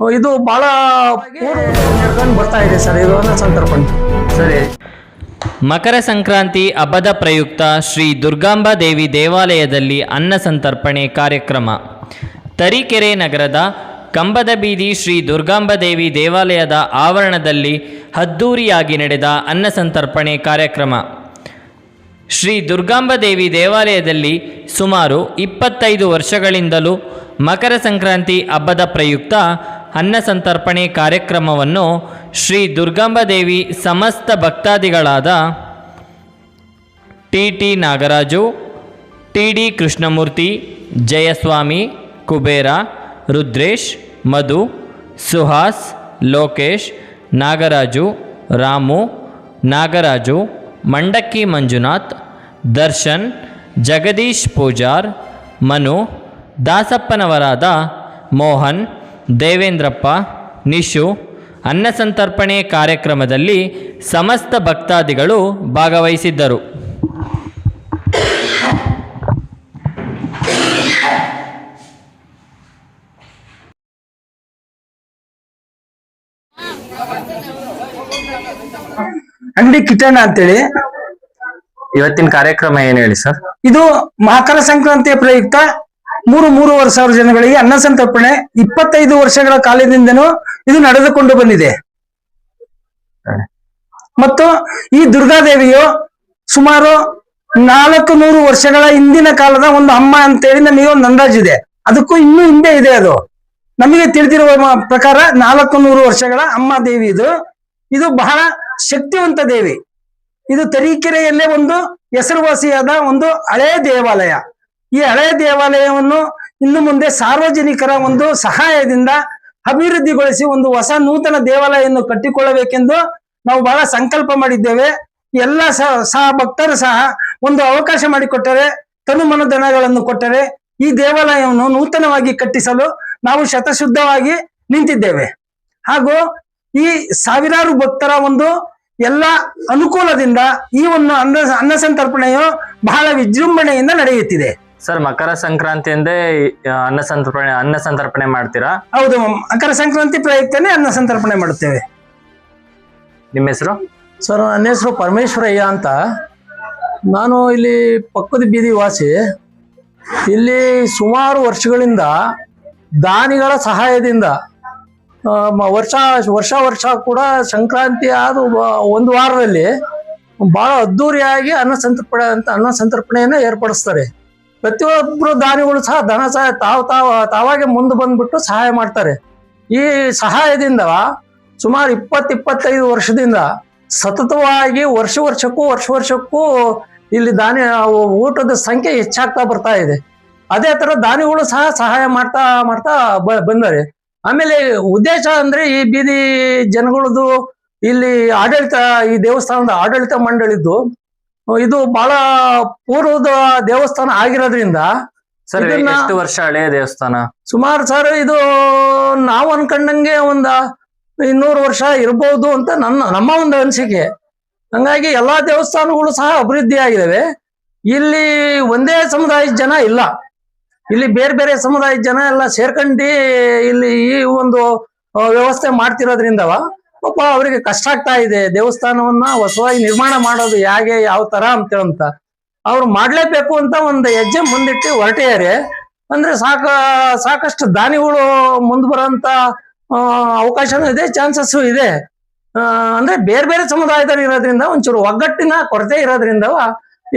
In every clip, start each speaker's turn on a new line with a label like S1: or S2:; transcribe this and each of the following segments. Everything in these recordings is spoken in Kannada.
S1: ಇದು ಬಹಳ ನಡ್ಕೊಂಡು ಬರ್ತಾ ಇದೆ ಸರ್ ಇದು ಸಂದರ್ಭ ಸಂತರ್ಪಣೆ
S2: ಸರಿ.
S3: ಮಕರ ಸಂಕ್ರಾಂತಿ ಹಬ್ಬದ ಪ್ರಯುಕ್ತ ಶ್ರೀ ದುರ್ಗಾಂಬಾ ದೇವಿ ದೇವಾಲಯದಲ್ಲಿ ಅನ್ನ ಸಂತರ್ಪಣೆ ಕಾರ್ಯಕ್ರಮ. ತರೀಕೆರೆ ನಗರದ ಕಂಬದ ಬೀದಿ ಶ್ರೀ ದುರ್ಗಾಂಬಾ ದೇವಿ ದೇವಾಲಯದ ಆವರಣದಲ್ಲಿ ಅದ್ದೂರಿಯಾಗಿ ನಡೆದ ಅನ್ನ ಸಂತರ್ಪಣೆ ಕಾರ್ಯಕ್ರಮ. ಶ್ರೀ ದುರ್ಗಾಂಬಾ ದೇವಿ ದೇವಾಲಯದಲ್ಲಿ ಸುಮಾರು ಇಪ್ಪತ್ತೈದು ವರ್ಷಗಳಿಂದಲೂ ಮಕರ ಸಂಕ್ರಾಂತಿ ಹಬ್ಬದ ಪ್ರಯುಕ್ತ ಅನ್ನ ಸಂತರ್ಪಣೆ ಕಾರ್ಯಕ್ರಮವನ್ನು ಶ್ರೀ ದುರ್ಗಾಂಬಾದೇವಿ ಸಮಸ್ತ ಭಕ್ತಾದಿಗಳಾದ T T Nagaraju T D Krishnamurthy, Jayaswamy, Kubera, Rudresh, Madhu, Suhas, Lokesh, Nagaraju, Ramu, Nagaraju, Mandakki Manjunath, Darshan, Jagadish Pujar, Manu, ದಾಸಪ್ಪನವರಾದ Mohan Devendrappa Nishu ಅನ್ನಸಂತರ್ಪಣೆ ಕಾರ್ಯಕ್ರಮದಲ್ಲಿ ಸಮಸ್ತ ಭಕ್ತಾದಿಗಳು ಭಾಗವಹಿಸಿದ್ದರು.
S1: ಅಂಗಡಿ ಕಿಟಣ ಅಂತೇಳಿ.
S2: ಇವತ್ತಿನ ಕಾರ್ಯಕ್ರಮ ಏನ್ ಹೇಳಿ ಸರ್?
S1: ಇದು ಮಕರ ಸಂಕ್ರಾಂತಿಯ ಪ್ರಯುಕ್ತ ಮೂರು ಮೂರುವರೆ ಸಾವಿರ ಜನಗಳಿಗೆ ಅನ್ನ ಸಂತರ್ಪಣೆ ಇಪ್ಪತ್ತೈದು ವರ್ಷಗಳ ಕಾಲದಿಂದನೂ ಇದು ನಡೆದುಕೊಂಡು ಬಂದಿದೆ. ಮತ್ತು ಈ ದುರ್ಗಾದೇವಿಯು ಸುಮಾರು ನಾಲ್ಕು ನೂರು ವರ್ಷಗಳ ಹಿಂದಿನ ಕಾಲದ ಒಂದು ಅಮ್ಮ ಅಂತೇಳಿ ನಮಗೆ ಒಂದು ಅಂದಾಜಿದೆ ಅದಕ್ಕೂ ಇನ್ನೂ ಹಿಂದೆ ಇದೆ ಅದು. ನಮಗೆ ತಿಳಿದಿರುವ ಪ್ರಕಾರ ನಾಲ್ಕು ನೂರು ವರ್ಷಗಳ ಅಮ್ಮ ದೇವಿ ಇದು. ಇದು ಬಹಳ ಶಕ್ತಿವಂತ ದೇವಿ. ಇದು ತರೀಕೆರೆಯಲ್ಲೇ ಒಂದು ಹೆಸರುವಾಸಿಯಾದ ಒಂದು ಹಳೆ ದೇವಾಲಯ. ಈ ಹಳೆ ದೇವಾಲಯವನ್ನು ಇನ್ನು ಮುಂದೆ ಸಾರ್ವಜನಿಕರ ಒಂದು ಸಹಾಯದಿಂದ ಅಭಿವೃದ್ಧಿಗೊಳಿಸಿ ಒಂದು ಹೊಸ ನೂತನ ದೇವಾಲಯವನ್ನು ಕಟ್ಟಿಕೊಳ್ಳಬೇಕೆಂದು ನಾವು ಬಹಳ ಸಂಕಲ್ಪ ಮಾಡಿದ್ದೇವೆ. ಎಲ್ಲ ಸಹ ಭಕ್ತರು ಸಹ ಒಂದು ಅವಕಾಶ ಮಾಡಿಕೊಟ್ಟರೆ, ತನು ಮನಧನಗಳನ್ನು ಕೊಟ್ಟರೆ ಈ ದೇವಾಲಯವನ್ನು ನೂತನವಾಗಿ ಕಟ್ಟಿಸಲು ನಾವು ಶತಶುದ್ಧವಾಗಿ ನಿಂತಿದ್ದೇವೆ. ಹಾಗೂ ಈ ಸಾವಿರಾರು ಭಕ್ತರ ಒಂದು ಎಲ್ಲ ಅನುಕೂಲದಿಂದ ಈ ಒಂದು ಅನ್ನ ಅನ್ನ ಸಂತರ್ಪಣೆಯು ಬಹಳ ವಿಜೃಂಭಣೆಯಿಂದ ನಡೆಯುತ್ತಿದೆ.
S2: ಸರ್ ಮಕರ ಸಂಕ್ರಾಂತಿ ಅಂದೇ ಅನ್ನ ಸಂತರ್ಪಣೆ ಅನ್ನ ಸಂತರ್ಪಣೆ ಮಾಡ್ತೀರಾ?
S1: ಹೌದು ಮಕರ ಸಂಕ್ರಾಂತಿ ಪ್ರಯುಕ್ತನೇ ಅನ್ನ ಸಂತರ್ಪಣೆ ಮಾಡುತ್ತೇವೆ.
S2: ನಿಮ್ಮ ಹೆಸರು?
S1: ಸರ್ ನನ್ನ ಹೆಸರು ಪರಮೇಶ್ವರಯ್ಯ ಅಂತ. ನಾನು ಇಲ್ಲಿ ಪಕ್ಕದ ಬೀದಿ ವಾಸಿ. ಇಲ್ಲಿ ಸುಮಾರು ವರ್ಷಗಳಿಂದ ದಾನಿಗಳ ಸಹಾಯದಿಂದ ಆ, ಮ- ವರ್ಷ ವರ್ಷ ವರ್ಷ ಕೂಡ ಸಂಕ್ರಾಂತಿ ಆದ ಒಂದು ವಾರದಲ್ಲಿ ಬಹಳ ಅದ್ದೂರಿಯಾಗಿ ಅನ್ನ ಸಂತರ್ಪಣೆ ಅಂತ ಅನ್ನ ಸಂತರ್ಪಣೆಯನ್ನು ಏರ್ಪಡಿಸ್ತಾರೆ. ಪ್ರತಿಯೊಬ್ಬರು ದಾನಿಗಳು ಸಹ ಧನ ಸಹಾಯ ತಾವು ತಾವು ತಾವಾಗೆ ಮುಂದೆ ಬಂದ್ಬಿಟ್ಟು ಸಹಾಯ ಮಾಡ್ತಾರೆ. ಈ ಸಹಾಯದಿಂದ ಸುಮಾರು ಇಪ್ಪತ್ತು ಇಪ್ಪತ್ತೈದು ವರ್ಷದಿಂದ ಸತತವಾಗಿ ವರ್ಷ ವರ್ಷಕ್ಕೂ ವರ್ಷ ವರ್ಷಕ್ಕೂ ಇಲ್ಲಿ ದಾನಿ, ಊಟದ ಸಂಖ್ಯೆ ಹೆಚ್ಚಾಗ್ತಾ ಬರ್ತಾ ಇದೆ. ಅದೇ ತರ ದಾನಿಗಳು ಸಹ ಸಹಾಯ ಮಾಡ್ತಾ ಮಾಡ್ತಾ ಬಂದರೆ. ಆಮೇಲೆ ಉದ್ದೇಶ ಅಂದ್ರೆ ಈ ಬೀದಿ ಜನಗಳದ್ದು ಇಲ್ಲಿ ಆಡಳಿತ, ಈ ದೇವಸ್ಥಾನದ ಆಡಳಿತ ಮಂಡಳಿದ್ದು ಇದು ಬಹಳ ಪೂರ್ವದ ದೇವಸ್ಥಾನ ಆಗಿರೋದ್ರಿಂದ
S2: ಸರ್ ಎಷ್ಟು ವರ್ಷ ಹಳೆಯ ದೇವಸ್ಥಾನ?
S1: ಸುಮಾರು ಸರ್ ಇದು ನಾವು ಅನ್ಕೊಂಡಂಗೆ ಒಂದ ಇನ್ನೂರು ವರ್ಷ ಇರಬಹುದು ಅಂತ ನನ್ನ ನಮ್ಮ ಒಂದು ಅನಿಸಿಕೆ. ಹಂಗಾಗಿ ಎಲ್ಲಾ ದೇವಸ್ಥಾನಗಳು ಸಹ ಅಭಿವೃದ್ಧಿ ಆಗಿದಾವೆ ಇಲ್ಲಿ ಒಂದೇ ಸಮುದಾಯದ ಜನ ಇಲ್ಲ. ಇಲ್ಲಿ ಬೇರೆ ಬೇರೆ ಸಮುದಾಯದ ಜನ ಎಲ್ಲ ಸೇರ್ಕೊಂಡು ಇಲ್ಲಿ ಈ ಒಂದು ವ್ಯವಸ್ಥೆ ಮಾಡ್ತಿರೋದ್ರಿಂದವ. ಪಾಪ ಅವರಿಗೆ ಕಷ್ಟ ಆಗ್ತಾ ಇದೆ. ದೇವಸ್ಥಾನವನ್ನ ಹೊಸವಾಗಿ ನಿರ್ಮಾಣ ಮಾಡೋದು ಹೇಗೆ, ಯಾವ ತರ ಅಂತೇಳಂತ ಅವ್ರು ಮಾಡ್ಲೇಬೇಕು ಅಂತ ಒಂದು ಹೆಜ್ಜೆ ಮುಂದಿಟ್ಟು ಹೊರಟಿದ್ದಾರೆ. ಅಂದ್ರೆ ಸಾಕ, ಸಾಕಷ್ಟು ದಾನಿಗಳು ಮುಂದ್ ಬರೋಂತ ಅವಕಾಶನೂ ಇದೆ ಚಾನ್ಸಸ್ ಇದೆ. ಅಂದ್ರೆ ಬೇರೆ ಬೇರೆ ಸಮುದಾಯದಲ್ಲಿ ಇರೋದ್ರಿಂದ ಒಂಚೂರು ಒಗ್ಗಟ್ಟಿನ ಕೊರತೆ ಇರೋದ್ರಿಂದ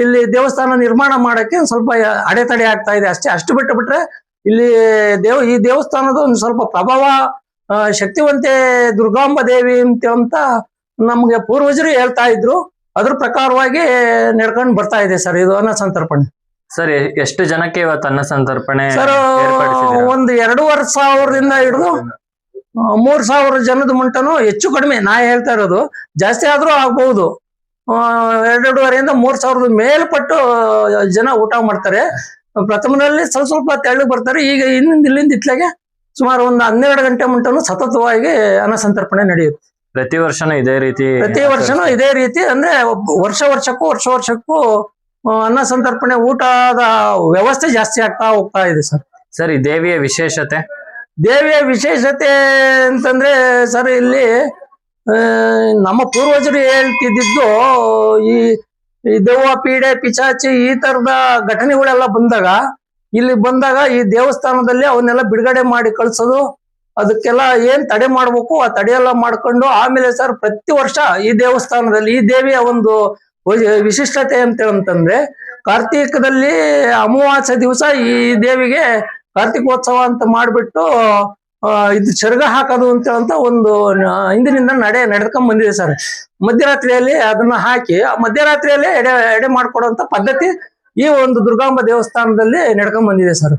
S1: ಇಲ್ಲಿ ದೇವಸ್ಥಾನ ನಿರ್ಮಾಣ ಮಾಡಕ್ಕೆ ಸ್ವಲ್ಪ ಅಡೆತಡೆ ಆಗ್ತಾ ಇದೆ. ಅಷ್ಟೇ, ಅಷ್ಟು ಬಿಟ್ಟು ಬಿಟ್ರೆ ಇಲ್ಲಿ ದೇವ್, ಈ ದೇವಸ್ಥಾನದ ಒಂದು ಸ್ವಲ್ಪ ಪ್ರಭಾವ ಶಕ್ತಿವಂತೆ ದುರ್ಗಾಂಬ ದೇವಿ ಅಂತ ನಮ್ಗೆ ಪೂರ್ವಜರು ಹೇಳ್ತಾ ಇದ್ರು. ಅದ್ರ ಪ್ರಕಾರವಾಗಿ ನಡ್ಕೊಂಡು ಬರ್ತಾ ಇದೆ ಸರ್ ಇದು ಅನ್ನ ಸಂತರ್ಪಣೆ.
S2: ಸರ್ ಎಷ್ಟು ಜನಕ್ಕೆ ಇವತ್ತು ಅನ್ನ ಸಂತರ್ಪಣೆ
S1: ಸರ್ ಒಂದು ಎರಡೂವರೆ ಸಾವಿರದಿಂದ ಹಿಡಿದು ಮೂರ್ ಸಾವಿರ ಜನದ ಮುಂಟನು ಹೆಚ್ಚು ಕಡಿಮೆ ನಾ ಹೇಳ್ತಾ ಇರೋದು. ಜಾಸ್ತಿ ಆದ್ರೂ ಆಗ್ಬಹುದು ಎರಡೂವರೆಯಿಂದ ಎರಡೆರಡೂವರೆಯಿಂದ ಮೂರ್ ಸಾವಿರದ ಮೇಲ್ಪಟ್ಟು ಜನ ಊಟ ಮಾಡ್ತಾರೆ. ಪ್ರಥಮದಲ್ಲಿ ಸ್ವಲ್ಪ ಸ್ವಲ್ಪ ತೆಳ್ಳಗೆ ಬರ್ತಾರೆ ಈಗ ಇಲ್ಲಿಂದ ಇಲ್ಲಿಂದ ಇತ್ಲಾಗೆ ಸುಮಾರು ಒಂದು ಹನ್ನೆರಡು ಗಂಟೆ ಮುಂಟನು ಸತತವಾಗಿ ಅನ್ನ ಸಂತರ್ಪಣೆ ನಡೆಯುತ್ತೆ.
S2: ಪ್ರತಿ ವರ್ಷನೂ ಇದೇ ರೀತಿ
S1: ಪ್ರತಿ ವರ್ಷನೂ ಇದೇ ರೀತಿ ಅಂದ್ರೆ ವರ್ಷ ವರ್ಷಕ್ಕೂ ವರ್ಷ ವರ್ಷಕ್ಕೂ ಅನ್ನ ಸಂತರ್ಪಣೆ ಊಟದ ವ್ಯವಸ್ಥೆ ಜಾಸ್ತಿ ಆಗ್ತಾ ಹೋಗ್ತಾ ಇದೆ ಸರ್.
S2: ಸರ್ ಈ ದೇವಿಯ ವಿಶೇಷತೆ?
S1: ದೇವಿಯ ವಿಶೇಷತೆ ಅಂತಂದ್ರೆ ಸರ್ ಇಲ್ಲಿ ನಮ್ಮ ಪೂರ್ವಜರು ಹೇಳ್ತಿದ್ದು ಈ ದೆವ್ವ ಪೀಡೆ ಪಿಚಾಚಿ ಈ ತರದ ಘಟನೆಗಳೆಲ್ಲ ಬಂದಾಗ ಇಲ್ಲಿ ಬಂದಾಗ ಈ ದೇವಸ್ಥಾನದಲ್ಲಿ ಅವನ್ನೆಲ್ಲ ಬಿಡುಗಡೆ ಮಾಡಿ ಕಳ್ಸೋದು, ಅದಕ್ಕೆಲ್ಲ ಏನ್ ತಡೆ ಮಾಡ್ಬೇಕು, ಆ ತಡೆ ಎಲ್ಲ ಮಾಡ್ಕೊಂಡು ಆಮೇಲೆ ಸರ್ ಪ್ರತಿ ವರ್ಷ ಈ ದೇವಸ್ಥಾನದಲ್ಲಿ, ಈ ದೇವಿಯ ಒಂದು ವಿಶಿಷ್ಟತೆ ಅಂತ ಅಂತಂದ್ರೆ ಕಾರ್ತೀಕದಲ್ಲಿ ಅಮಾವಾಸ್ಯ ದಿವಸ ಈ ದೇವಿಗೆ ಕಾರ್ತಿಕೋತ್ಸವ ಅಂತ ಮಾಡ್ಬಿಟ್ಟು ಇದು ಚರ್ಗ ಹಾಕೋದು ಅಂತ ಅಂತ ಒಂದು, ಹಿಂದಿನಿಂದ ನಡೆ ನಡೆದ್ಕೊಂಡ್ ಬಂದಿದೆ ಸರ್. ಮಧ್ಯರಾತ್ರಿಯಲ್ಲಿ ಅದನ್ನ ಹಾಕಿ ಮಧ್ಯರಾತ್ರಿಯಲ್ಲಿ ಎಡೆ ಎಡೆ ಮಾಡ್ಕೊಡುವಂತ ಪದ್ಧತಿ ಈ ಒಂದು ದುರ್ಗಾಂಬ ದೇವಸ್ಥಾನದಲ್ಲಿ ನಡ್ಕೊಂಡ್ ಬಂದಿದೆ ಸರ್.